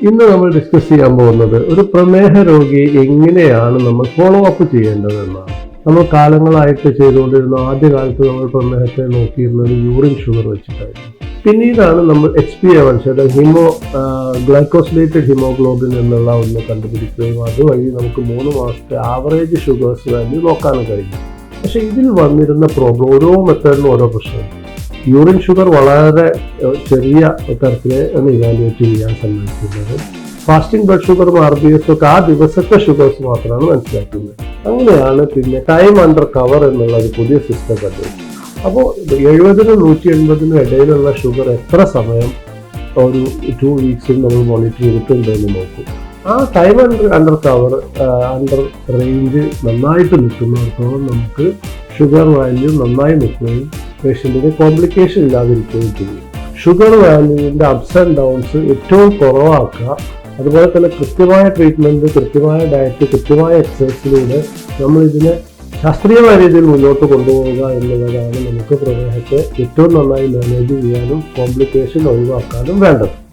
ഇന്ന് നമ്മൾ ഡിസ്കസ് ചെയ്യാൻ പോകുന്നത് ഒരു പ്രമേഹ രോഗി എങ്ങനെയാണ് നമ്മൾ ഫോളോ അപ്പ് ചെയ്യേണ്ടത് എന്നാണ് നമ്മൾ കാലങ്ങളായിട്ട് ചെയ്തുകൊണ്ടിരുന്ന ആദ്യകാലത്ത് നമ്മൾ പ്രമേഹത്തെ നോക്കിയിരുന്നത് യൂറിൻ ഷുഗർ വെച്ചിട്ടായിരുന്നു. പിന്നീടാണ് നമ്മൾ എച്ച് പി എ അതായത് ഹിമോ ഗ്ലൈക്കോസിലേറ്റഡ് ഹിമോഗ്ലോബിൻ എന്നുള്ള ഒന്ന് കണ്ടുപിടിക്കുകയും അതുവഴി നമുക്ക് മൂന്ന് മാസത്തെ ആവറേജ് ഷുഗേഴ്സ് വാല്യൂ നോക്കാനും കഴിഞ്ഞു. പക്ഷേ ഇതിൽ വന്നിരുന്ന പ്രോബ്ലം ഓരോ മെത്തേഡിനും ഓരോ പ്രശ്നം യൂറിൻ ഷുഗർ വളരെ ചെറിയ തരത്തിൽ ഇവാലുവേറ്റ് ചെയ്യാൻ സമ്മതിക്കുന്നത്. Fasting blood sugar R B S ഒക്കെ ആ ദിവസത്തെ ഷുഗേഴ്സ് മാത്രമാണ് മനസ്സിലാക്കുന്നത്. അങ്ങനെയാണ് പിന്നെ ടൈം അണ്ടർ കവർ എന്നുള്ള ഒരു പുതിയ സിസ്റ്റം കണ്ടത് അപ്പോൾ എഴുപതിനും നൂറ്റി എൺപതിനും ഇടയിലുള്ള ഷുഗർ എത്ര സമയം ഒരു ടു വീക്സിൽ നമ്മൾ മോണിറ്റർ ചെയ്തിട്ടുണ്ട് എന്ന് നോക്കും. ആ time under under cover under range നന്നായിട്ട് നിൽക്കുന്നിടത്തോളം നമുക്ക് ഷുഗർ വാല്യൂ നന്നായി നിൽക്കുകയും പേഷ്യന്റിന് കോംപ്ലിക്കേഷൻ ഇല്ലാതിരിക്കുകയും ചെയ്യും. ഷുഗർ വാല്യൂവിന്റെ അപ്സ് ആൻഡ് ഡൗൺസ് ഏറ്റവും കുറവാക്കുക. അതുപോലെ തന്നെ കൃത്യമായ ട്രീറ്റ്മെന്റ് കൃത്യമായ ഡയറ്റ് കൃത്യമായ എക്സസൈസിലൂടെ നമ്മളിതിനെ ശാസ്ത്രീയമായ രീതിയിൽ മുന്നോട്ട് കൊണ്ടുപോവുക എന്നുള്ളതാണ് നമുക്ക് പ്രമേഹത്തെ ഏറ്റവും നന്നായി മാനേജ് ചെയ്യാനും കോംപ്ലിക്കേഷൻ ഒഴിവാക്കാനും വേണ്ടത്.